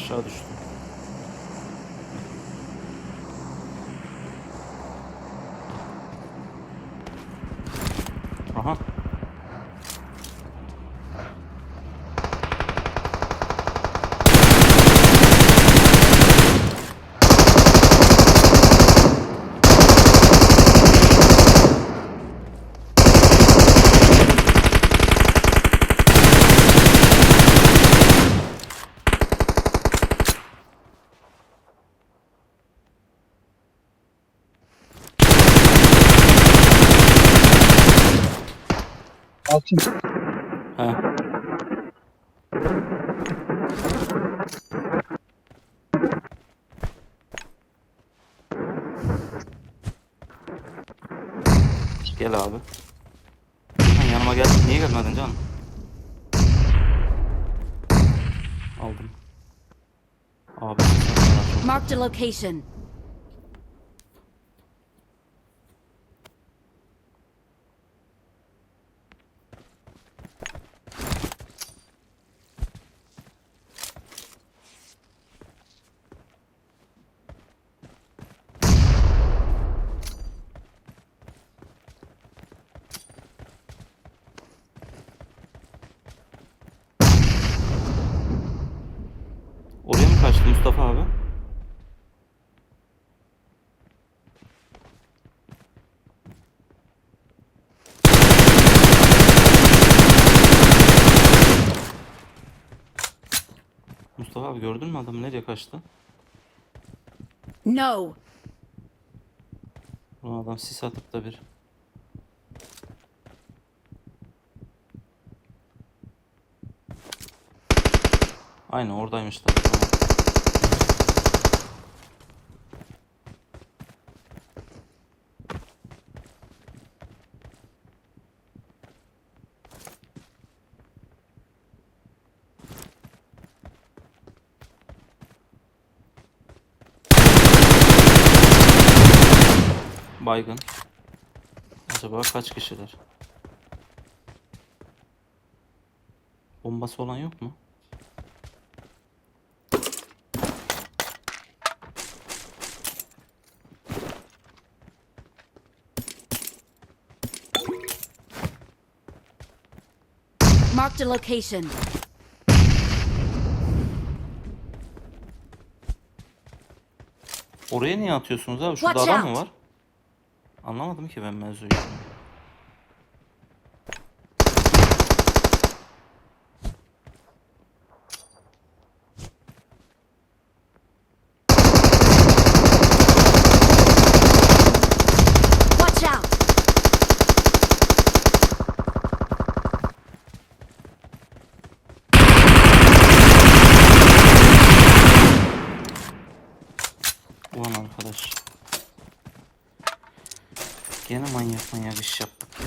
Aşağı düştü. Aha. Altın. He. Gel abi. Sen yanıma gel. Niye gelmedin canım? Aldım. Abi. Marked a location. Oraya mı kaçtı Mustafa abi? Mustafa abi gördün mü adam nereye kaçtı? No. Ulan adam sis atıp da bir. Aynen oradaymışlar. Tamam. Baygın. Acaba kaç kişiler? Bombası olan yok mu? Marked a location. Oraya niye atıyorsunuz abi? Şurada Watch adam mı out. var? Anlamadım ki ben mevzuyu. Watch out. Ulan arkadaş. Gene manyak manyak iş yaptık ya.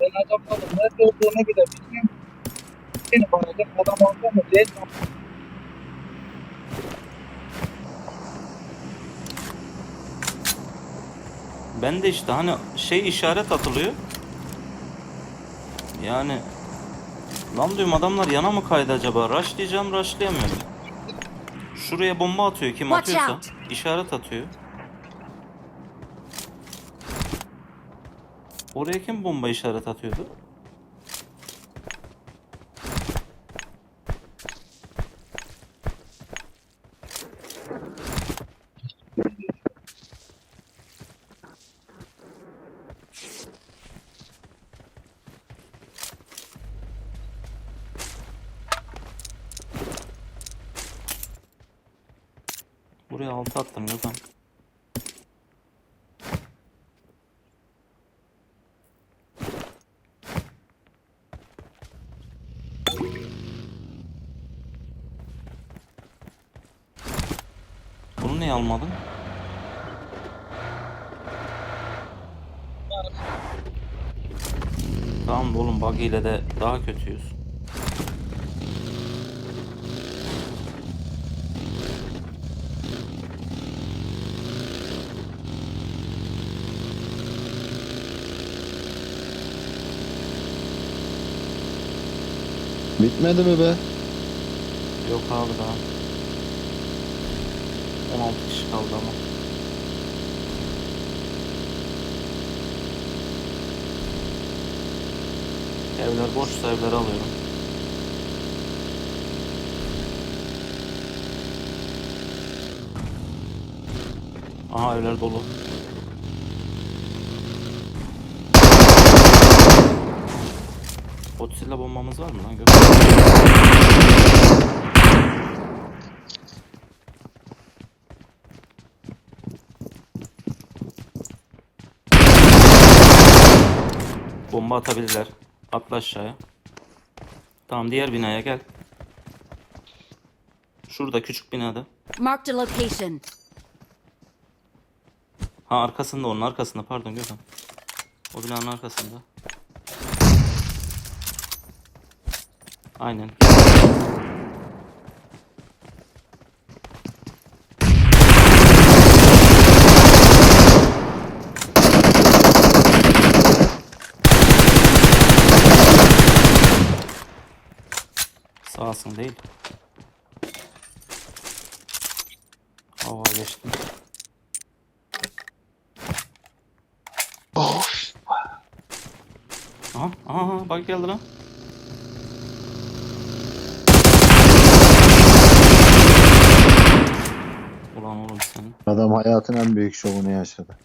Ben adamların nerede olduğunu bile bilmiyorum. Beni bağladım. Adam orada mı değil mi? Ben de işte hani şey işaret atılıyor. Yani lan diyorum adamlar yana mı kaydı acaba? Rush diyeceğim rushlayamıyorum. Şuraya bomba atıyor kim atıyorsa. işaret atıyor. Oraya kim bomba işaret atıyordu? Onu niye almadın? Tamam oğlum bug ile de daha kötüyüz. Bitmedi mi be? Yok abi daha. 16 kişi kaldı ama. Evler boşsa evleri alıyorum. Aha evler dolu. Godzilla bombamız var mı lan? Gök? Bomba atabilirler. Atla aşağıya. Tamam diğer binaya gel. Şurada küçük binada. Marked a location. Ha arkasında onun arkasında pardon Gökhan. O binanın arkasında. Aynen. Sağsın değil. Hava geçtim. Aha, aha, aha, bak geldi lan. Ulan oğlum sen. Adam hayatın en büyük şovunu yaşadı.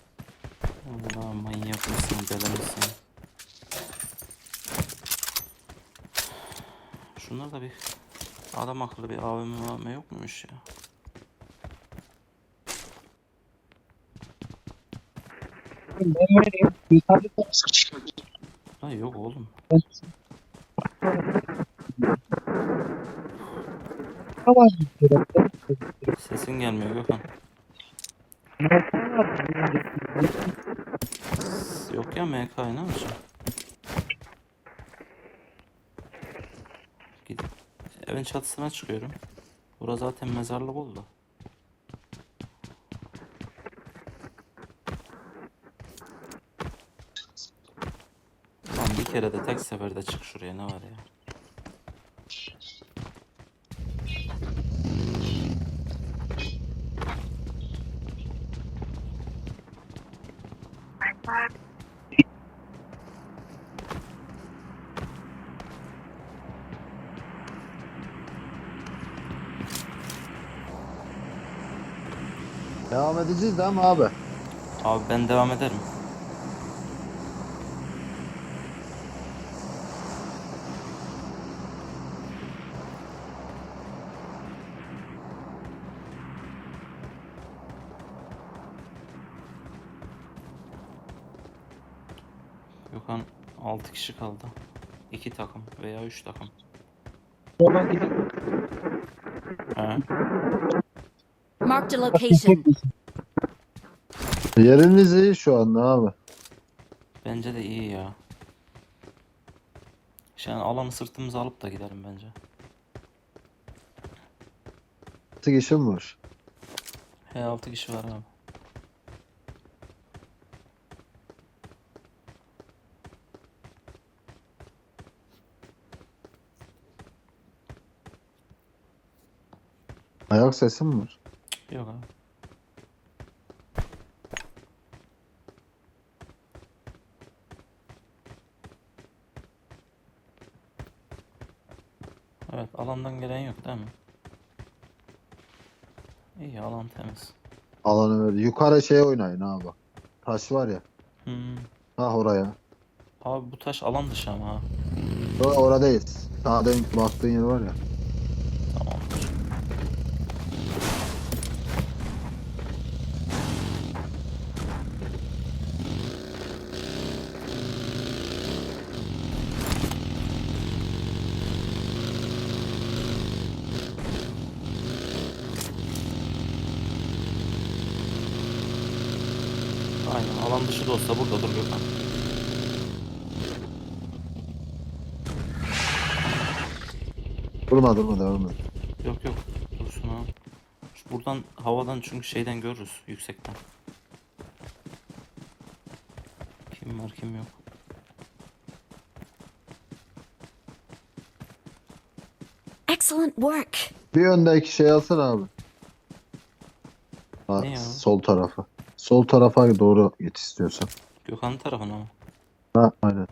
Adam akıllı bir AVM AVM yok muymuş ya? Ben vereyim. Bir tane de Ha yok oğlum. Sesin gelmiyor Gökhan. Yok ya MK ne? Evin çatısına çıkıyorum. Burası zaten mezarlık oldu. Lan bir kere de tek seferde çık şuraya ne var ya? Devam edeceğiz değil mi abi? Abi ben devam ederim. Gökhan 6 kişi kaldı. 2 takım veya 3 takım. He. Marked a location. Yeriniz iyi şu anda abi. Bence de iyi ya. Yani alanı sırtımıza alıp da gidelim bence. 6 kişi mi var? He 6 kişi var abi. Ayak sesi mi var? Yok abi. Evet alandan gelen yok değil mi? İyi alan temiz. Alanı verdi. Yukarı şey oynayın abi. Taş var ya. Hmm. Ha oraya. Abi bu taş alan dışı ama ha. Or oradayız. Sağda baktığın yer var ya. Tamamdır. Aynen alan dışı da olsa burada dur Gökhan. Durma durma devam et. Yok yok dursun ha. Şu buradan havadan çünkü şeyden görürüz yüksekten. Kim var kim yok. Excellent work. Bir öndeki şey alsana abi. Ne ya? sol tarafa. Sol tarafa doğru git istiyorsan. Gökhan'ın tarafına mı? Ha aynen.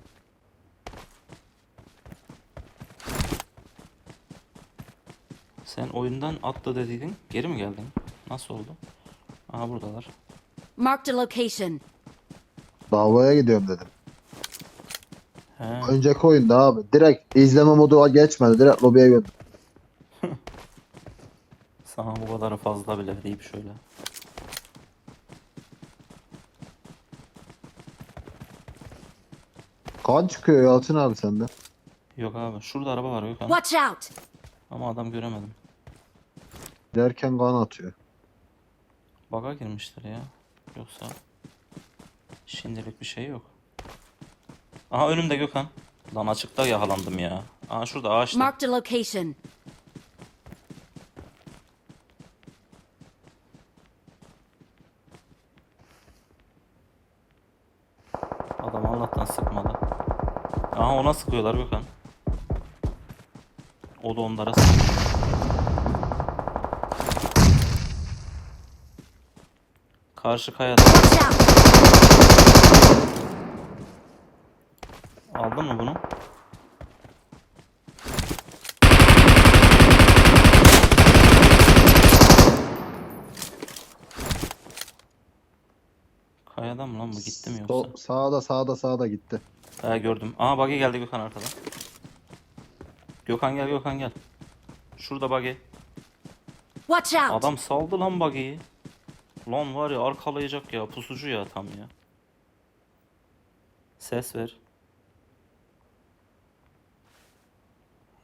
Sen oyundan atla dediydin. Geri mi geldin? Nasıl oldu? Aha buradalar. Marked a location. Davaya gidiyorum dedim. He. Önceki oyunda abi. Direkt izleme modu geçmedi. Direkt lobiye gönder. Sana bu kadar fazla bile deyip şöyle. Kan çıkıyor Yalçın abi sende. Yok abi. Şurada araba var Gökhan. Watch out. Ama adam göremedim. Derken kan atıyor. Baga girmiştir ya. Yoksa şimdilik bir şey yok. Aha önümde Gökhan. Lan açıkta yakalandım ya. Aha şurada ağaçta. Marked a location. Adam Allah'tan sıkmadı. Aha ona sıkıyorlar Gökhan. O da onlara sıkıyor. Karşı kayada. Aldın mı bunu? Kayadan mı lan bu gitti mi yoksa? Sol, sağda sağda sağda gitti. He gördüm. Aha buggy geldi Gökhan arkadan. Gökhan gel Gökhan gel. Şurada buggy. Watch out. Adam saldı lan buggy'yi. Lan var ya arkalayacak ya pusucu ya tam ya. Ses ver.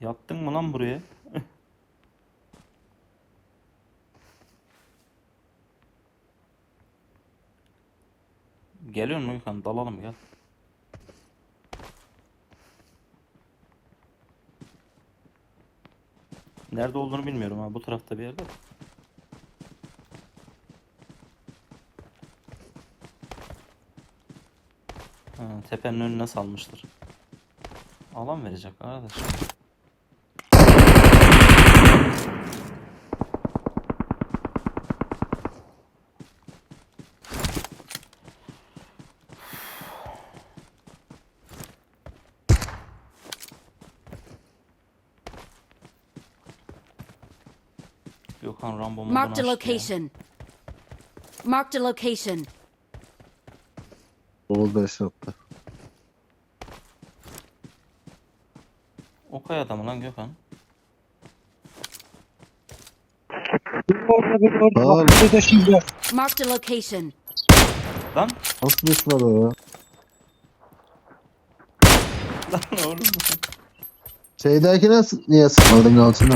Yattın mı lan buraya? Geliyor mu Gökhan? Dalalım gel. Nerede olduğunu bilmiyorum ha. Bu tarafta bir yerde. Ha, tepenin önüne salmıştır. Alan verecek arkadaş. Gökhan Rambo modunu Marked a açtı ya. location. Marked a location. Solda eşapta. O kayada mı lan Gökhan? Orada bir orada. Tamam. Bak bir de şimdi. Marked a location. Lan! Nasıl düşmedi o ya? Lan oğlum. Şeydekine s- niye sıkmadın Yalçın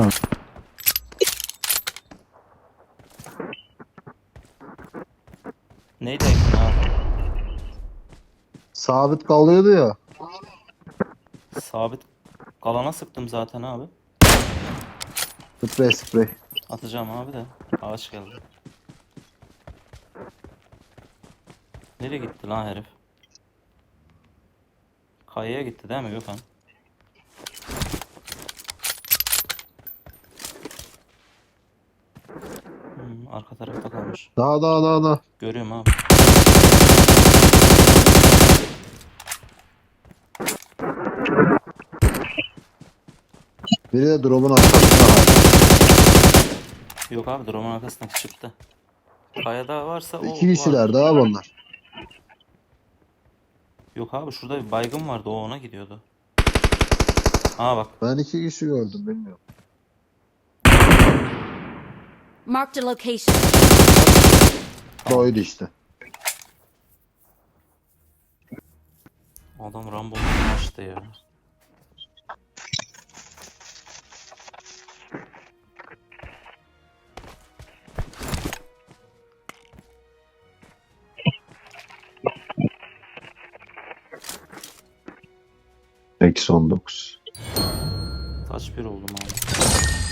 Neydi Ekin abi? Sabit kalıyordu ya. Sabit kalana sıktım zaten abi. Sprey sprey. Atacağım abi de. Ağaç geldi. Nereye gitti lan herif? Kayaya gitti değil mi Gökhan? Hmm, arka tarafta kalmış. Daha daha daha daha. Görüyorum abi. Biri de drop'un arkasında. Yok abi drone'un arkasındaki çıktı. Kayada varsa o İki var. kişiler daha bunlar. Yok abi şurada bir baygın vardı o ona gidiyordu. Aa bak Ben iki kişi gördüm bilmiyorum. Marked a location. Oydu işte. adam Rambo'nu açtı ya. Eksi 19. Kaç bir oldum abi.